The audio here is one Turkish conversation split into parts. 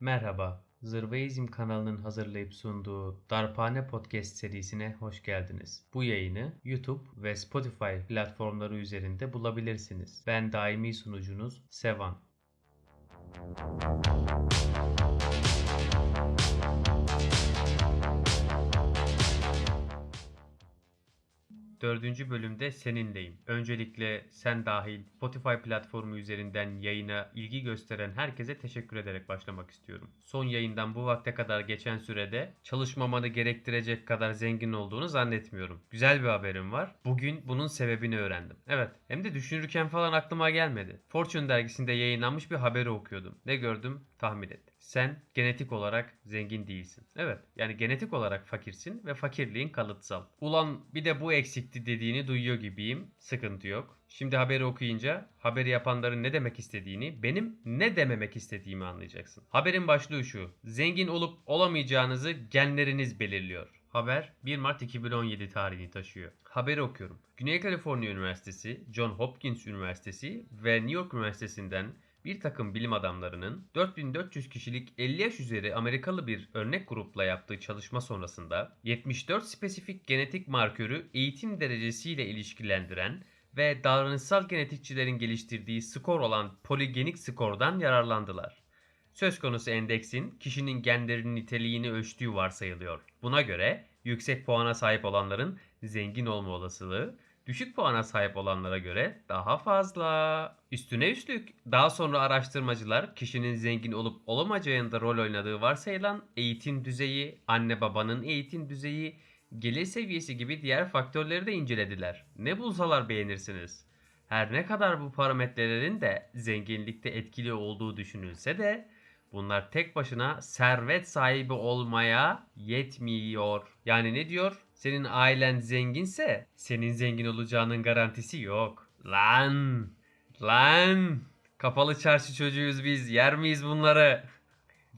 Merhaba, Zırveizm kanalının hazırlayıp sunduğu Darphane Podcast serisine hoş geldiniz. Bu yayını YouTube ve Spotify platformları üzerinde bulabilirsiniz. Ben daimi sunucunuz Sevan. Dördüncü bölümde seninleyim. Öncelikle sen dahil Spotify platformu üzerinden yayına ilgi gösteren herkese teşekkür ederek başlamak istiyorum. Son yayından bu vakte kadar geçen sürede çalışmamanı gerektirecek kadar zengin olduğunu zannetmiyorum. Güzel bir haberim var. Bugün bunun sebebini öğrendim. Evet, hem de düşünürken falan aklıma gelmedi. Fortune dergisinde yayınlanmış bir haberi okuyordum. Ne gördüm? Tahmin et. Sen genetik olarak zengin değilsin. Evet yani genetik olarak fakirsin ve fakirliğin kalıtsal. Ulan bir de bu eksikti dediğini duyuyor gibiyim. Sıkıntı yok. Şimdi haberi okuyunca haberi yapanların ne demek istediğini, benim ne dememek istediğimi anlayacaksın. Haberin başlığı şu. Zengin olup olamayacağınızı genleriniz belirliyor. Haber 1 Mart 2017 tarihini taşıyor. Haberi okuyorum. Güney Kaliforniya Üniversitesi, John Hopkins Üniversitesi ve New York Üniversitesi'nden bir takım bilim adamlarının 4400 kişilik 50 yaş üzeri Amerikalı bir örnek grupla yaptığı çalışma sonrasında 74 spesifik genetik markörü eğitim derecesiyle ilişkilendiren ve davranışsal genetikçilerin geliştirdiği skor olan poligenik skordan yararlandılar. Söz konusu endeksin kişinin genlerinin niteliğini ölçtüğü varsayılıyor. Buna göre yüksek puana sahip olanların zengin olma olasılığı düşük puana sahip olanlara göre daha fazla. Üstüne üstlük daha sonra araştırmacılar kişinin zengin olup olamayacağında rol oynadığı varsayılan eğitim düzeyi, anne babanın eğitim düzeyi, gelir seviyesi gibi diğer faktörleri de incelediler. Ne bulsalar beğenirsiniz. Her ne kadar bu parametrelerin de zenginlikte etkili olduğu düşünülse de bunlar tek başına servet sahibi olmaya yetmiyor. Yani ne diyor? Senin ailen zenginse senin zengin olacağının garantisi yok. Lan! Lan! Kapalı çarşı çocuğuyuz biz. Yer miyiz bunları?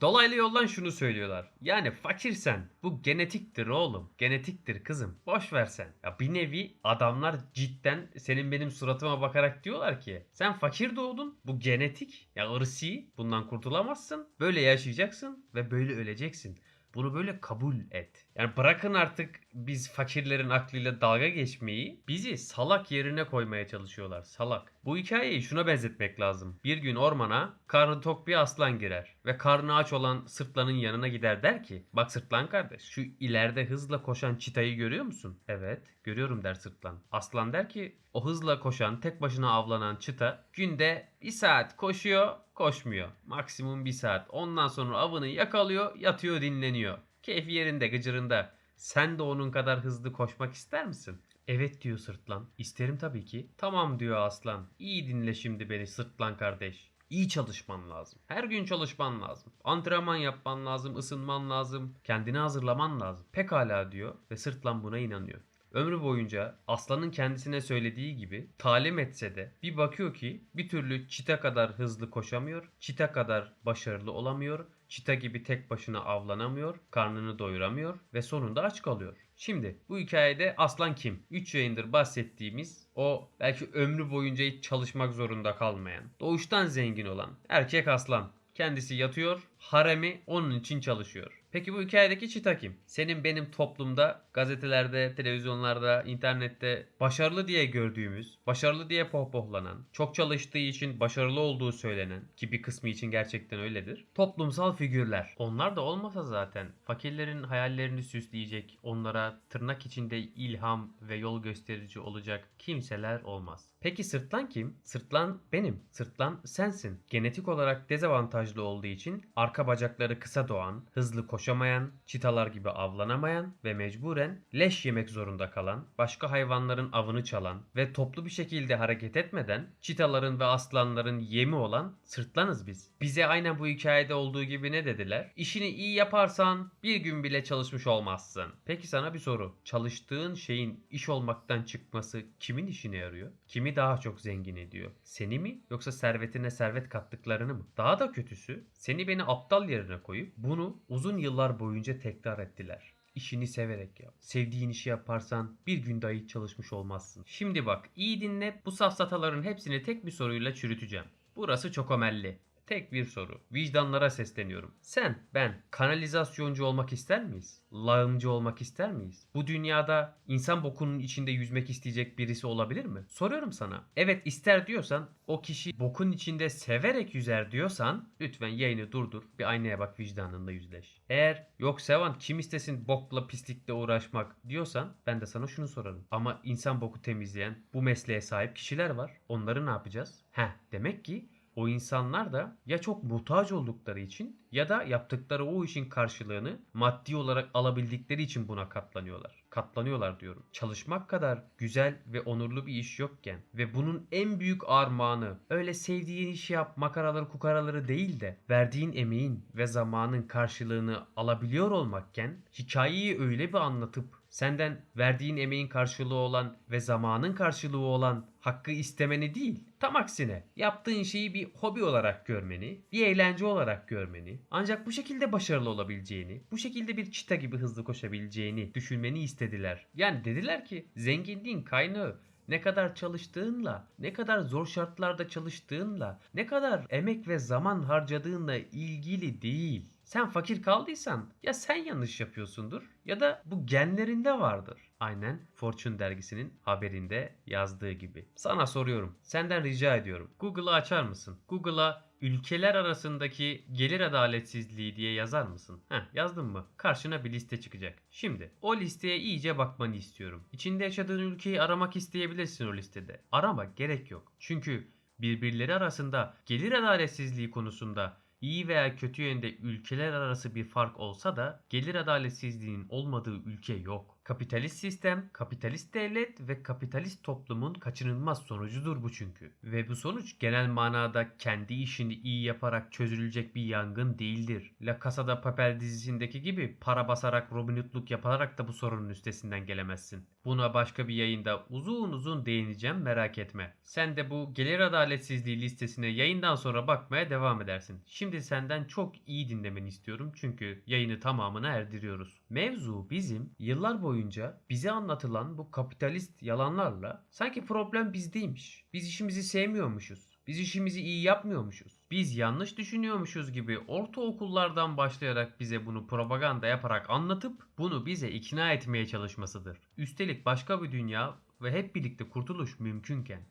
Dolaylı yoldan şunu söylüyorlar. Yani fakirsen bu genetiktir oğlum. Genetiktir kızım. Boş versen. Ya bir nevi adamlar cidden senin benim suratıma bakarak diyorlar ki sen fakir doğdun. Bu genetik. Ya ırsi. Bundan kurtulamazsın. Böyle yaşayacaksın ve böyle öleceksin. Bunu böyle kabul et. Yani bırakın artık biz fakirlerin aklıyla dalga geçmeyi bizi salak yerine koymaya çalışıyorlar. Salak. Bu hikayeyi şuna benzetmek lazım. Bir gün ormana karnı tok bir aslan girer ve karnı aç olan sırtlanın yanına gider der ki bak sırtlan kardeş şu ileride hızla koşan çitayı görüyor musun? Evet görüyorum der sırtlan. Aslan der ki o hızla koşan tek başına avlanan çıta günde bir saat koşuyor koşmuyor. Maksimum bir saat. Ondan sonra avını yakalıyor yatıyor dinleniyor. Keyfi yerinde gıcırında. Sen de onun kadar hızlı koşmak ister misin? Evet diyor sırtlan. İsterim tabii ki. Tamam diyor aslan. İyi dinle şimdi beni sırtlan kardeş. İyi çalışman lazım. Her gün çalışman lazım. Antrenman yapman lazım, ısınman lazım, kendini hazırlaman lazım. Pekala diyor ve sırtlan buna inanıyor. Ömrü boyunca aslanın kendisine söylediği gibi talim etse de bir bakıyor ki bir türlü çita kadar hızlı koşamıyor, çita kadar başarılı olamıyor, çita gibi tek başına avlanamıyor, karnını doyuramıyor ve sonunda aç kalıyor. Şimdi bu hikayede aslan kim? 3 yayındır bahsettiğimiz o belki ömrü boyunca hiç çalışmak zorunda kalmayan, doğuştan zengin olan erkek aslan. Kendisi yatıyor, haremi onun için çalışıyor. Peki bu hikayedeki çita kim? Senin benim toplumda, gazetelerde, televizyonlarda, internette başarılı diye gördüğümüz, başarılı diye pohpohlanan, çok çalıştığı için başarılı olduğu söylenen ki bir kısmı için gerçekten öyledir. Toplumsal figürler. Onlar da olmasa zaten fakirlerin hayallerini süsleyecek, onlara tırnak içinde ilham ve yol gösterici olacak kimseler olmaz. Peki sırtlan kim? Sırtlan benim. Sırtlan sensin. Genetik olarak dezavantajlı olduğu için arka bacakları kısa doğan, hızlı koşamayan, çitalar gibi avlanamayan ve mecburen leş yemek zorunda kalan, başka hayvanların avını çalan ve toplu bir şekilde hareket etmeden çitaların ve aslanların yemi olan sırtlanız biz. Bize aynen bu hikayede olduğu gibi ne dediler? İşini iyi yaparsan bir gün bile çalışmış olmazsın. Peki sana bir soru. Çalıştığın şeyin iş olmaktan çıkması kimin işine yarıyor? Kimi daha çok zengin ediyor? Seni mi yoksa servetine servet kattıklarını mı? Daha da kötüsü seni beni aptal yerine koyup bunu uzun yıllar boyunca tekrar ettiler. İşini severek yap. Sevdiğin işi yaparsan bir gün dahi çalışmış olmazsın. Şimdi bak iyi dinle bu safsataların hepsini tek bir soruyla çürüteceğim. Burası çok omelli. Tek bir soru. Vicdanlara sesleniyorum. Sen, ben kanalizasyoncu olmak ister miyiz? Lağımcı olmak ister miyiz? Bu dünyada insan bokunun içinde yüzmek isteyecek birisi olabilir mi? Soruyorum sana. Evet ister diyorsan o kişi bokun içinde severek yüzer diyorsan lütfen yayını durdur. Bir aynaya bak vicdanınla yüzleş. Eğer yok Sevan kim istesin bokla pislikle uğraşmak diyorsan ben de sana şunu sorarım. Ama insan boku temizleyen bu mesleğe sahip kişiler var. Onları ne yapacağız? Heh demek ki o insanlar da ya çok muhtaç oldukları için ya da yaptıkları o işin karşılığını maddi olarak alabildikleri için buna katlanıyorlar. Katlanıyorlar diyorum. Çalışmak kadar güzel ve onurlu bir iş yokken ve bunun en büyük armağanı öyle sevdiğin işi yap makaraları kukaraları değil de verdiğin emeğin ve zamanın karşılığını alabiliyor olmakken hikayeyi öyle bir anlatıp senden verdiğin emeğin karşılığı olan ve zamanın karşılığı olan hakkı istemeni değil. Tam aksine yaptığın şeyi bir hobi olarak görmeni, bir eğlence olarak görmeni, ancak bu şekilde başarılı olabileceğini, bu şekilde bir çita gibi hızlı koşabileceğini düşünmeni istediler. Yani dediler ki zenginliğin kaynağı ne kadar çalıştığınla, ne kadar zor şartlarda çalıştığınla, ne kadar emek ve zaman harcadığınla ilgili değil. Sen fakir kaldıysan ya sen yanlış yapıyorsundur ya da bu genlerinde vardır. Aynen Fortune dergisinin haberinde yazdığı gibi. Sana soruyorum. Senden rica ediyorum. Google'ı açar mısın? Google'a ülkeler arasındaki gelir adaletsizliği diye yazar mısın? Heh yazdın mı? Karşına bir liste çıkacak. Şimdi o listeye iyice bakmanı istiyorum. İçinde yaşadığın ülkeyi aramak isteyebilirsin o listede. Arama gerek yok. Çünkü birbirleri arasında gelir adaletsizliği konusunda iyi veya kötü yönde ülkeler arası bir fark olsa da gelir adaletsizliğinin olmadığı ülke yok. Kapitalist sistem, kapitalist devlet ve kapitalist toplumun kaçınılmaz sonucudur bu çünkü. Ve bu sonuç genel manada kendi işini iyi yaparak çözülecek bir yangın değildir. La Casa de Papel dizisindeki gibi para basarak Robin Hood'luk yaparak da bu sorunun üstesinden gelemezsin. Buna başka bir yayında uzun uzun değineceğim merak etme. Sen de bu gelir adaletsizliği listesine yayından sonra bakmaya devam edersin. Şimdi senden çok iyi dinlemeni istiyorum çünkü yayını tamamına erdiriyoruz. Mevzu bizim yıllar boyunca bize anlatılan bu kapitalist yalanlarla sanki problem bizdeymiş. Biz işimizi sevmiyormuşuz. Biz işimizi iyi yapmıyormuşuz. Biz yanlış düşünüyormuşuz gibi ortaokullardan başlayarak bize bunu propaganda yaparak anlatıp bunu bize ikna etmeye çalışmasıdır. Üstelik başka bir dünya ve hep birlikte kurtuluş mümkünken.